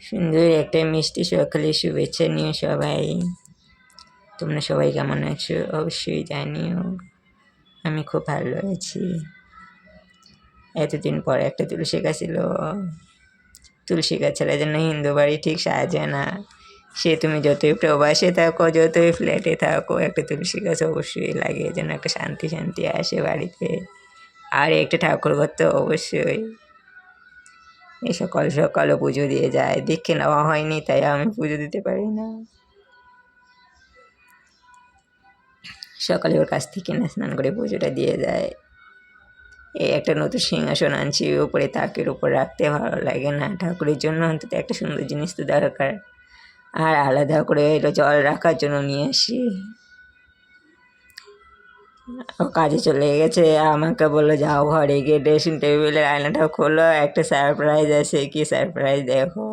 সুন্দর একটা মিষ্টি সকালে শুভেচ্ছা নিও সবাই। তোমরা সবাই কেমন আছো? অবশ্যই জানিও। আমি খুব ভালো আছি। এতদিন পর একটা তুলসী গাছ ছিল। তুলসী গাছ ছাড়া যেন হিন্দু বাড়ি ঠিক সাজে না। সে তুমি যতই প্রবাসে থাকো, যতই ফ্ল্যাটে থাকো, একটা তুলসী গাছ অবশ্যই লাগে। যেন একটা শান্তি শান্তি আসে বাড়িতে। আর একটা ঠাকুর ঘর তো অবশ্যই। সকাল সকালও পুজো দিয়ে যায়। দেখে নেওয়া হয়নি, তাই আমি পুজো দিতে পারি না। সকালে ওর কাছ থেকে না স্নান করে পুজোটা দিয়ে যায়। এই একটা নতুন সিংহাসন আনছি, উপরে তাকের উপর রাখতে ভালো লাগে না। ঠাকুরের জন্য অন্তত একটা সুন্দর জিনিস তো দরকার। আর আলাদা করে এলো জল রাখার জন্য নিয়ে আসি। কাজে চলে গেছে। আমাকে বলল, যাও ঘরে গিয়ে ড্রেসিং টেবিলের আয়নাটা খোলো, একটা সারপ্রাইজ আছে। কি সারপ্রাইজ দেখো?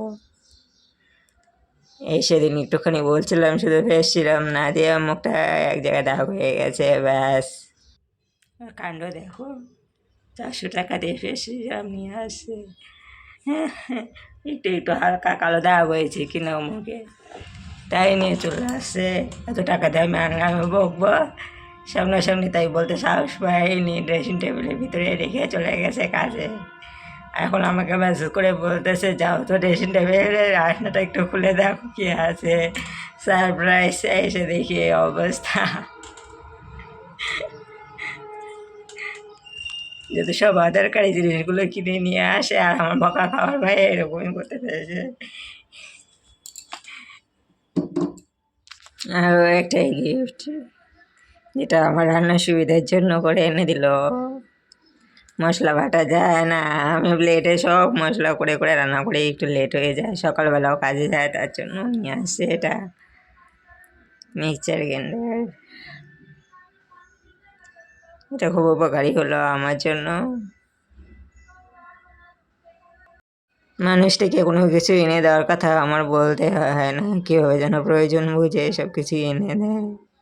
এই সেদিন একটুখানি বলছিলাম, শুধু ফেসছিলাম না দিয়ে মুখটা এক জায়গায় দাগ হয়ে গেছে, ব্যাস। কাণ্ড দেখো, চারশো টাকা দিয়ে ফেসছিলাম নিয়ে আসছে একটু একটু হালকা কালো দাগ হয়েছে কিনা মুখে তাই নিয়ে চলে আসছে এত টাকা দিয়ে আমি আনলাম বকবো সামনাসামনি তাই বলতে সাহস পাইনি ড্রেসিং টেবিলের ভিতরে রেখে চলে গেছে কাজে। এখন আমাকে মেসেজ করে বলতেছে, যাও তো ড্রেসিং টেবিলের আসনাটা একটু খুলে দেখো কি আছে। সারপ্রাইজ এসে দেখি অবস্থা। যদি সব আধারকারী জিনিসগুলো কিনে নিয়ে আসে, আর আমার বকা খাওয়ার ভাই এরকমই করতে পেরেছে। আরও একটাই গিফট যেটা আমার রান্নার সুবিধার জন্য করে এনে দিল। মশলা বাটা যায় না। আমি প্লেটে সব মশলা করে করে রান্না করে। একটু লেট হয়ে যায়, সকালবেলাও কাজে যায়, তার জন্য নিয়ে আসছে এটা। মিক্সচার গ্রাইন্ডার এটা খুব উপকারী হলো আমার জন্য। মানুষটিকে কোনো কিছু এনে দেওয়ার কথা আমার বলতে হয় না। কীভাবে যেন প্রয়োজন বুঝে সব কিছু এনে দেয়।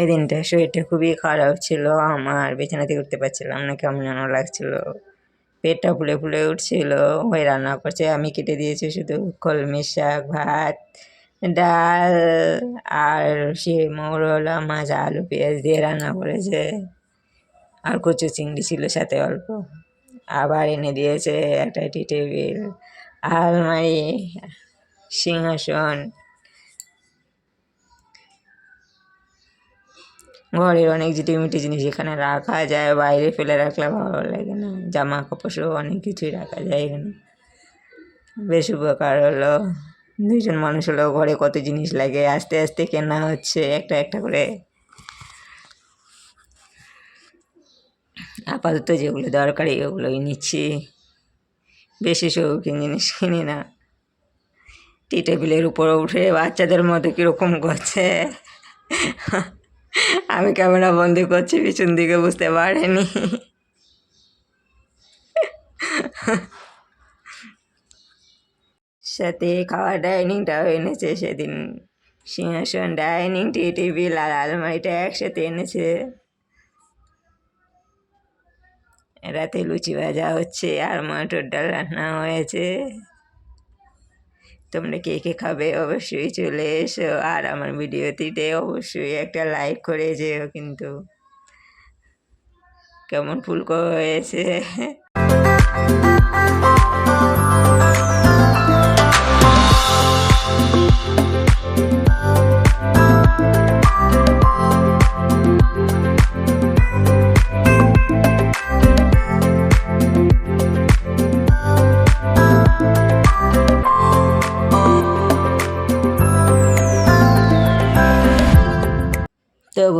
এই দিনটা শরীরটা খুবই খারাপ ছিল, আমার বিছানাতে উঠতে পারছিলাম না, কেমন যেন লাগছিল। পেটটা ফুলে ফুলে উঠছিল ওই রান্না করছে, আমি কেটে দিয়েছি শুধু কলমি শাক ভাত ডাল আর সে মৌরলা মাছ, আলু, পেঁয়াজ দিয়ে রান্না করেছে। আর কচু চিংড়ি ছিল সাথে অল্প। আবার এনে দিয়েছে একটা টি টেবিল, আলমারি, সিংহাসন। ঘরের অনেক জিটিমিটি জিনিস এখানে রাখা যায়, বাইরে ফেলে রাখলে ভালো লাগে না। জামা কাপড় সব অনেক কিছুই রাখা যায় এখানে। বেশ উপকার হলো। দুজন মানুষ হলো ঘরে কত জিনিস লাগে, আস্তে আস্তে কেনা হচ্ছে, একটা একটা করে। আপাতত যেগুলো দরকারি ওগুলোই নিচ্ছি। বেশি শৌখিন জিনিস কিনি না। টি টেবিলের উপরে উঠে বাচ্চাদের মতো কীরকম করছে? আমি ক্যামেরা বন্দি করছি, পিছন দিকে বুঝতে পারিনি। সাথে খাওয়া ডাইনিংটাও এনেছে সেদিন সিংহাসন ডাইনিং টি টেবিল আর আলমারিটা একসাথে এনেছে রাতে লুচি ভাজা হচ্ছে আর মটর ডাল রান্না হয়েছে তোমরা কে কে খাবে অবশ্যই চলে এসো আর আমার ভিডিওটিতে অবশ্যই একটা লাইক করে যেও কিন্তু কেমন ফুলকো হয়েছে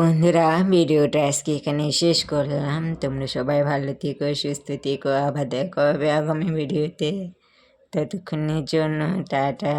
বন্ধুরা, ভিডিওটা আজকে এখানে শেষ করলাম। তোমরা সবাই ভালো থেকো, সুস্থ থেকো, আবার দেখো হবে আগামী ভিডিওতে। ততক্ষণের জন্য, টাটা।